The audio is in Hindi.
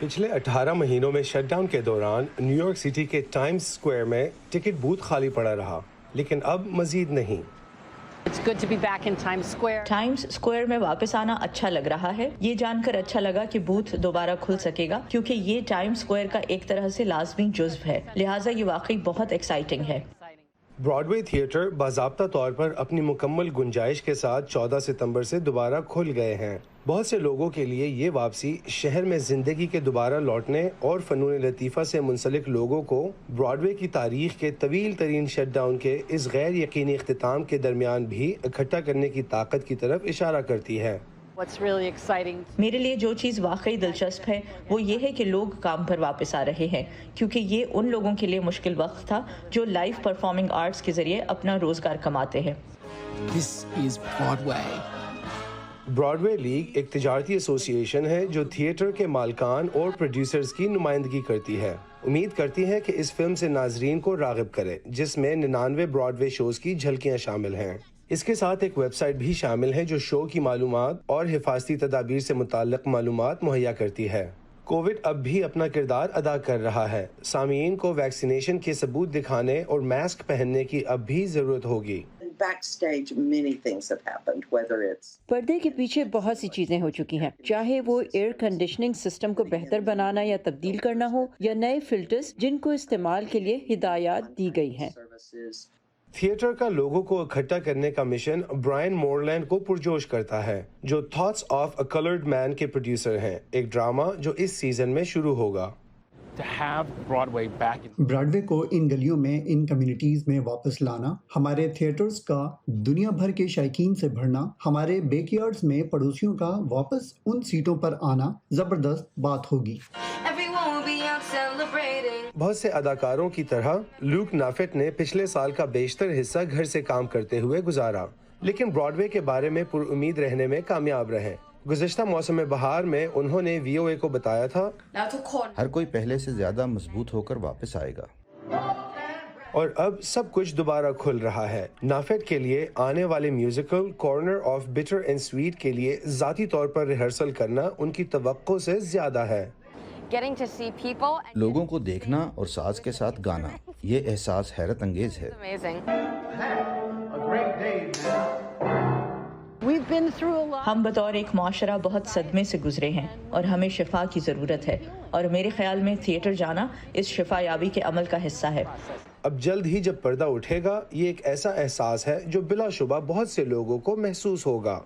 पिछले 18 महीनों में शटडाउन के दौरान न्यूयॉर्क सिटी के टाइम्स स्क्वायर में टिकट बूथ खाली पड़ा रहा लेकिन अब मजीद नहीं। It's good to be back in Times Square. Times Square में वापस आना अच्छा लग रहा है। ये जानकर अच्छा लगा कि बूथ दोबारा खुल सकेगा क्योंकि ये टाइम्स स्क्वायर का एक तरह से लाजमी जुज्व है। लिहाजा ये वाकई बहुत एक्साइटिंग है। ब्रॉडवे थिएटर बाजाबता तौर पर अपनी मुकम्मल गुंजाइश के साथ 14 सितंबर से दोबारा खुल गए हैं। बहुत से लोगों के लिए ये वापसी शहर में ज़िंदगी के दोबारा लौटने और फ़नून लतीफ़ा से मुंसलिक लोगों को ब्रॉडवे की तारीख के तवील तरीन शटडाउन के इस गैर यकीनी अख्ताम के दरमियान भी इकट्ठा करने की ताकत की तरफ़ इशारा करती है। मेरे लिए जो चीज़ वाकई दिलचस्प है वो ये है कि लोग काम पर वापस आ रहे हैं क्योंकि ये उन लोगों के लिए मुश्किल वक्त था जो लाइव परफॉर्मिंग आर्ट्स के ज़रिए अपना रोज़गार कमाते हैं। This is Broadway. Broadway league एक तजारती एसोसिएशन है जो थिएटर के मालकान और प्रोड्यूसर्स की नुमाइंदगी करती है। उम्मीद करती है कि इस फ़िल्म से नाजरीन को रागब करे जिसमें निन्यानवे ब्रॉडवे शोज़ की झलकियाँ शामिल हैं। इसके साथ एक वेबसाइट भी शामिल है जो शो की मालूम और हिफाजती तदाबीर से मुतल मालूम मुहैया करती है। कोविड अब भी अपना किरदार अदा कर रहा है। सामीन को वैक्सीनेशन के सबूत दिखाने और मास्क पहनने की अब भी ज़रूरत होगी। Backstage many things have happened whether it's पर्दे के पीछे बहुत सी चीज़ें हो चुकी हैं। चाहे वो एयर कंडीशनिंग सिस्टम को बेहतर बनाना या तब्दील करना हो या नए फिल्टर्स जिनको इस्तेमाल के लिए हिदायत दी गई हैं। थिएटर का लोगों को इकट्ठा करने का मिशन ब्रायन मोरलैंड को पुरजोश करता है जो Thoughts of a Colored Man के प्रोड्यूसर हैं। एक ड्रामा जो इस सीज़न में शुरू होगा। ब्रॉडवे को इन गलियों में इन कम्युनिटीज में वापस लाना हमारे थिएटर्स का दुनिया भर के शायकीन से भरना हमारे बेकयार्ड्स में पड़ोसियों का वापस उन सीटों पर आना ज़बरदस्त बात होगी। बहुत से अदाकारों की तरह लूक नाफेट ने पिछले साल का बेशतर हिस्सा घर से काम करते हुए गुजारा। लेकिन ब्रॉडवे के बारे में पुरुद रहने में कामयाब रहे। गुजश्ता मौसम बहार में उन्होंने वीओए को बताया था. हर कोई पहले से ज़्यादा मज़बूत होकर वापस आएगा। और अब सब कुछ दोबारा खुल रहा है। नाफेड के लिए आने वाले musical Corner of Bitter and Sweet के लिए जाती तौर पर रिहर्सल करना उनकी तवक्को से ज़्यादा है। लोगों को देखना और साज के साथ गाना ये एहसास हैरत अंगेज है. हम बतौर एक माशरा बहुत सदमे से गुजरे हैं और हमें शिफा की ज़रूरत है और मेरे ख्याल में थिएटर जाना इस शिफा याबी के अमल का हिस्सा है। अब जल्द ही जब पर्दा उठेगा ये एक ऐसा एहसास है जो बिलाशुबा बहुत से लोगों को महसूस होगा।